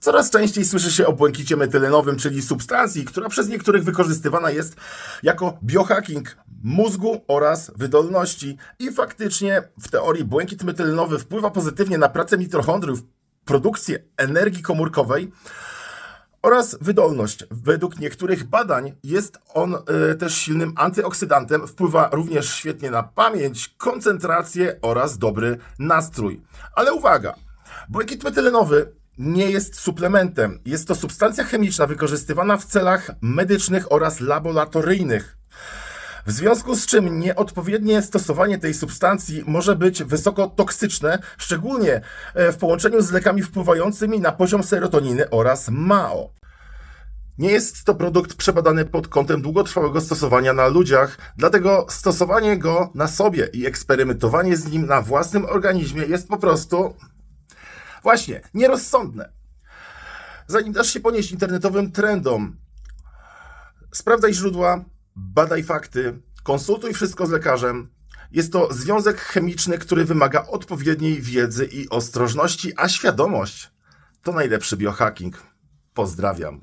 Coraz częściej słyszy się o błękicie metylenowym, czyli substancji, która przez niektórych wykorzystywana jest jako biohacking mózgu oraz wydolności. I faktycznie w teorii błękit metylenowy wpływa pozytywnie na pracę mitochondriów, produkcję energii komórkowej oraz wydolność. Według niektórych badań jest on e, też silnym antyoksydantem, wpływa również świetnie na pamięć, koncentrację oraz dobry nastrój. Ale uwaga, błękit metylenowy nie jest suplementem. Jest to substancja chemiczna wykorzystywana w celach medycznych oraz laboratoryjnych. W związku z czym nieodpowiednie stosowanie tej substancji może być wysoko toksyczne, szczególnie e, w połączeniu z lekami wpływającymi na poziom serotoniny oraz MAO. Nie jest to produkt przebadany pod kątem długotrwałego stosowania na ludziach, dlatego stosowanie go na sobie i eksperymentowanie z nim na własnym organizmie jest po prostu właśnie nierozsądne. Zanim dasz się ponieść internetowym trendom, sprawdzaj źródła, badaj fakty, konsultuj wszystko z lekarzem. Jest to związek chemiczny, który wymaga odpowiedniej wiedzy i ostrożności, a świadomość to najlepszy biohacking. Pozdrawiam.